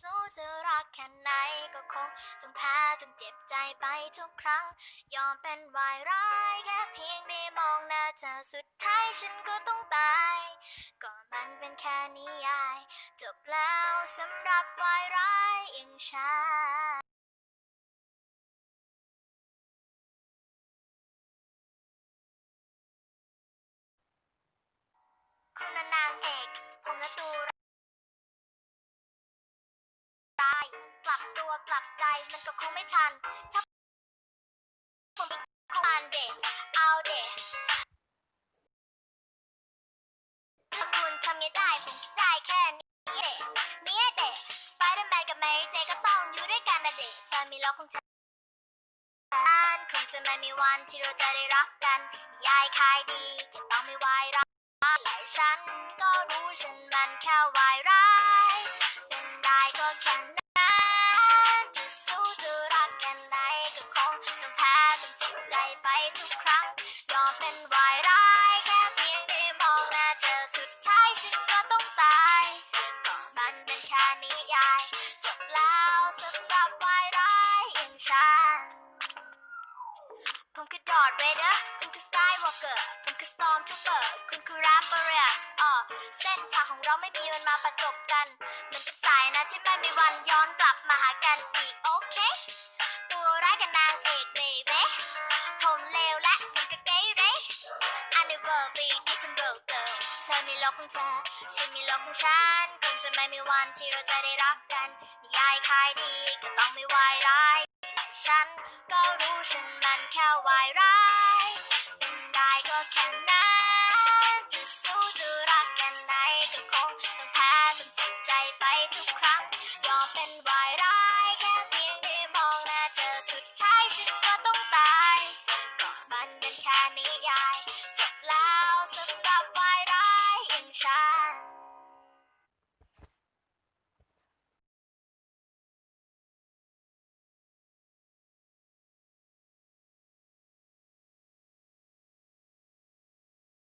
สู้จะรักแค่ไหนก็คงต้องแพ้ต้องเจ็บใจไปทุกครั้ง ยอมเป็นวายร้ายแค่เพียงได้มองหน้าเธอสุดท้ายฉันก็ต้องตายก็มันเป็นแค่นิยาย จบแล้วสำหรับวายร้ายอย่างฉัน กลับตัวกลับใจมันก็คงไม่ทัน ถ้าผมเป็นคนอันเด็กเอาเด็กถ้าคุณทำไงได้ผมคิดได้แค่นี้เด็กเนี่ยเด็กสไปเดอร์แมนกับแมรี่เจก็ต้องอยู่ด้วยกันนะเด็กเธอมีโลกของเธอนคงจะไม่มีวันที่เราจะได้รักกัน ยายขายดีก็ต้องไม่วายร้ายและฉันก็รู้ฉันมันแค่วายร้า มันเป็นแค่นิยายจบแล้วสำหรับวายร้ายอย่างฉันผมคือดอร์ธเวเดอร์คุณคือสไตล์วอล์กเกอร์ผมคือสตอมทูเปอร์คุณคือแรปเปอร์อะอ๋อเส้นทางของเราไม่มีวันมาประจบกันเหมือนกับสายนะที่ไม่มีวันย้อนกลับมาหากันอีกโอเค ตัวร้ายกับนางเอกเบเบ้ เธอมีโลกของเธอฉันมีโลกของฉันคงจะไม่มีวันที่เราจะได้รักกันนิยายขายดีก็ต้องไม่วายร้ายฉันก็รู้ฉันมันแค่วายร้ายเป็นได้ก็แค่